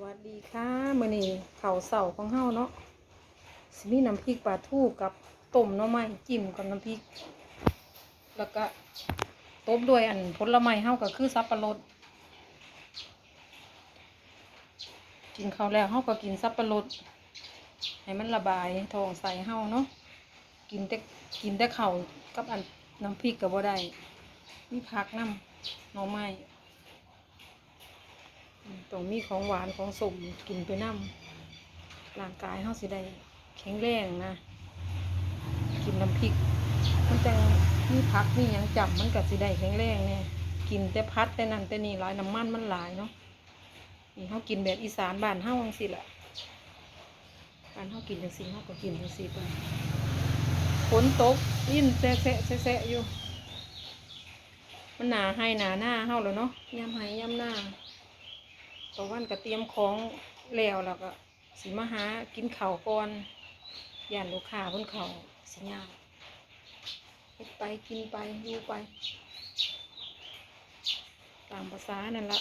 วัสดีค่ะมื้อนี้ข้าวเสาของเฮาเนาะสิมีน้ำพริกปลาทูกับต้มหน่อไม้จิ้มกับน้ำพริก แล้วก็ตบด้วยอันผลไม้เฮาก็คือสับปะรดกินข้าวแล้วเฮาก็กินสับปะรดให้มันระบายท้องใส่เฮาเนาะกินแต่กินแต่ข้าวกับอันน้ำพริกก็บ่ได้มีผักน้ำหน่อไม้อืม ต้องมีของหวานของสมกินไปน้ำร่างกายเฮาสิได้แข็งแรงนะ กินน้ำพริกมันจังมีผักมีหยังจับมันก็สิได้แข็งแรงเนี่ยกินแต่พัดแต่นั่นแต่นี่หลายน้ำมันมันหลายเนาะนี่เฮากินแบบอีสานบ้านเฮาจังซี่แหละบ้านเฮากินจังซี่เฮาก็กินจังซี่ไปฝนตกยินแซะแซะแซะอยู่ มันหนาให้หนาหน้าเฮาแล้วเนาะยามให้ยามหน้า ตะวันก็เตรียมของแล้วแล้วก็สิมาหากินข้าวก่อนย่านลูกค้าเพิ่นเขาสิยากเฮ็ดไปกินไปอยู่ไป ตามภาษานั่นละ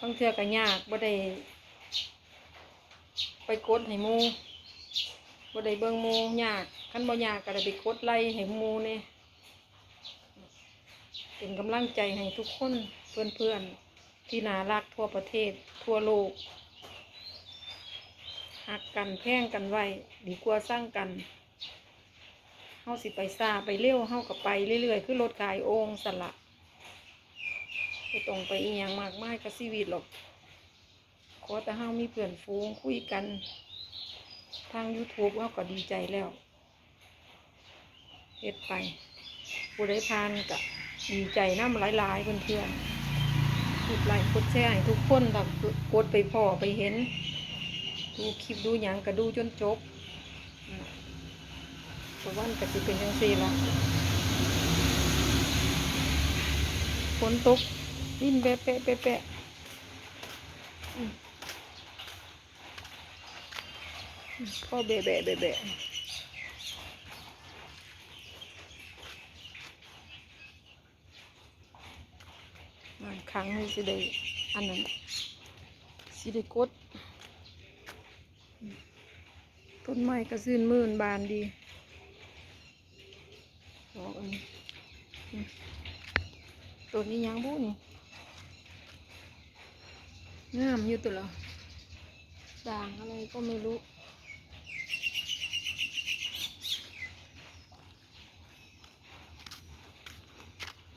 บางเทื่อก็ยากบ่ได้ไปกดให้มูบ่ได้เบิ่งมูยากคันบ่ยากก็ได้ไปกดไล่ให้มูเนี่ยเป็นกำลังใจให้ทุกคนเพื่อนๆ ที่น่ารักทั่วประเทศ ทั่วโลกหักกันแพร่งกันไว้ดีกว่าสร้างกันเฮาสิไปซาไปเร็วเฮากับไปเรื่อยๆคือรถขายโองสละไม่ตรงไปอีหยังมากมายกับชีวิตหรอกขอแต่เฮามีเพื่อนฟูงคุยกัน ทาง YouTube เฮาก็ดีใจแล้วเฮ็ดไปผู้ใดทานก็ดีใจน้ำหลายๆเพื่อนๆ กดไลค์กดแชร์ให้ทุกคนถ้ากดไปพอไปเห็น ดูคลิปดูหยังก็ดูจนจบเพราะวันก็สิเป็นจังซี่ละฝนตกดินแปะแปะแปะแปะพ่อแบะแบะแบะแบะ บางครั้งนี่สิได้อันนั้นสิได้กดต้นไม้ก็ซื่นมื่นบานดีดอกอันต้นนี้ยังบุนี่งามอยู่ตัวละด่างอะไรก็ไม่รู้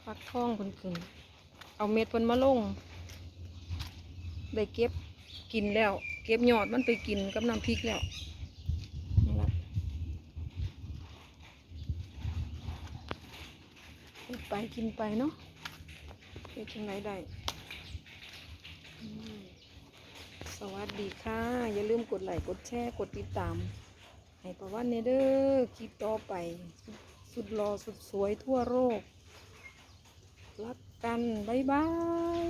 ฟักทองเพิ่นขึ้น เอาเม็ดเพิ่นมาลง ได้เก็บกินแล้ว เก็บยอดมันไปกินกับน้ำพริกแล้วไปกินไปเนาะเก็บยังไงได้ สวัสดีค่ะ อย่าลืมกดไลค์กดแชร์กดติดตาม ให้ประวันเนเด้อคลิปต่อไป สุดหล่อสุดสวยทั่วโลกรัก กัน บ๊ายบาย